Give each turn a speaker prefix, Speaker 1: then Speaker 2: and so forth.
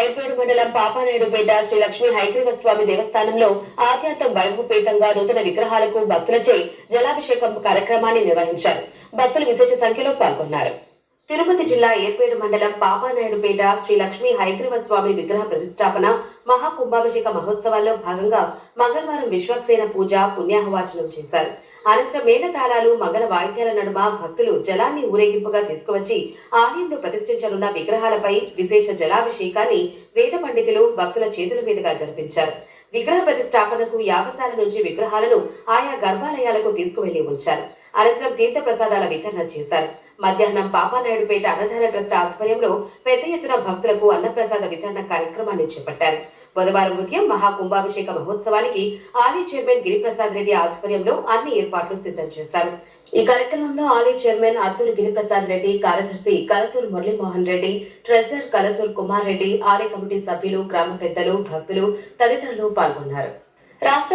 Speaker 1: ఐపేడు మండలం పాపానాయుడుపేట శ్రీ లక్ష్మీ హైగ్రీవ స్వామి దేవస్థానంలో ఆధ్యాత్మ వైభవపేతంగా నూతన విగ్రహాలకు భక్తులచే జలాభిషేకం కార్యక్రమాన్ని నిర్వహించారు. భక్తులు విశేష సంఖ్యలో పాల్గొన్నారు. తిరుపతి జిల్లా ఏర్పేడు మండలం పాపానాయుడుపేట శ్రీ లక్ష్మీ హైగ్రీవ స్వామి విగ్రహ ప్రతిష్టాపన మహాకుంభాభిషేక మహోత్సవాల్లో భాగంగా మంగళవారం విశ్వక్సేన పూజ పుణ్యాహవాచనం చేశారు. అనంతరం మేళతాళాలు మంగళ వాయిద్యాల నడుమ భక్తులు జలాన్ని ఊరేగింపుగా తీసుకువచ్చి ఆలయంలో ప్రతిష్ఠించనున్న విగ్రహాలపై విశేష జలాభిషేకాన్ని వేద పండితులు భక్తుల చేతుల మీదుగా జరిపించారు. విగ్రహ ప్రతిష్టాపనకు యాగశాల నుంచి విగ్రహాలను ఆయా గర్భాలయాలకు తీసుకువెళ్ళి ఉంచారు. అనంతరం తీర్థ ప్రసాదాల వితరణ చేశారు. మధ్యాహ్నం పాపానాయుడుపేట అన్నదాన ట్రస్ట్ ఆధ్వర్యంలో పెద్ద ఎత్తున భక్తులకు అన్నప్రసాద వితరణ కార్యక్రమాన్ని చేపట్టారు. బుధవారం ఉదయం మహాకుంభాభిషేక మహోత్సవానికి ఆలయ చైర్మన్ గిరిప్రసాద్ రెడ్డి ఆధ్వర్యంలో అన్ని ఏర్పాట్లు సిద్ధం చేశారు. ఈ కార్యక్రమంలో ఆలయ చైర్మన్ అత్తూరు గిరిప్రసాద్ రెడ్డి కార్యదర్శి కలతూరు మురళీమోహన్ రెడ్డి ట్రెజరర్ కలతూరు కుమార్ రెడ్డి ఆలయ కమిటీ సభ్యులు గ్రామ పెద్దలు భక్తులు తదితరులు పాల్గొన్నారు. రాష్ట్రంలో